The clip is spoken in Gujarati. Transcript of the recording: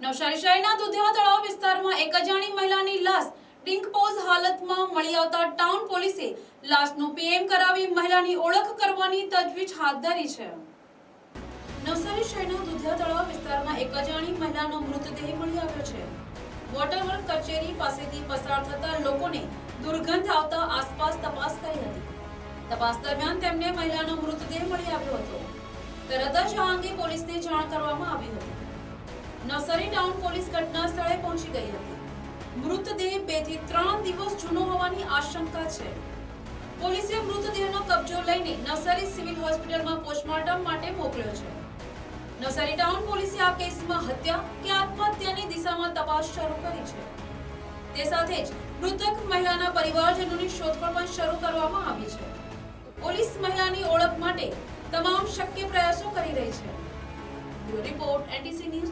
નવસારી શહેરના દુધિયા તળાવ વિસ્તારમાં એક અજાણી મહિલાની લાશ ડિંકપોઝ હાલતમાં મળી આવતા ટાઉન પોલીસે લાશનું પીએમ કરાવી મહિલાની ઓળખ કરવાની તજવીજ હાથ ધરી છે. નવસારી શહેરના દુધિયા તળાવ વિસ્તારમાં એક અજાણી મહિલાનો મૃતદેહ મળી આવ્યો છે. વોટરવર્ક કચેરી પાસેથી પસાર થતા લોકોને દુર્ગંધ આવતા આસપાસ તપાસ કરી હતી. તપાસ દરમિયાન તેમને મહિલાનો મૃતદેહ મળી આવ્યો હતો. તરત જ આ અંગે પોલીસને જાણ કરવામાં આવી હતી. નવસારી ટાઉન પોલીસ ઘટના સ્થળે પહોંચી ગઈ હતી. મૃતદેહ બેથી ત્રણ દિવસ જૂનો હોવાની આશંકા છે. પોલીસે મૃતદેહનો કબજો લઈને નવસારી સિવિલ હોસ્પિટલમાં પોસ્ટમોર્ટમ માટે મોકલ્યો છે. નવસારી ટાઉન પોલીસે આ કેસમાં હત્યા કે આત્મહત્યાની દિશામાં તપાસ શરૂ કરી છે. તે સાથે જ મૃતક મહિલાના પરિવારજનોની શોધખોળ પણ શરૂ કરવામાં આવી છે. પોલીસ મહિલાની ઓળખ માટે તમામ શક્ય પ્રયાસો કરી રહી છે. Report NTC news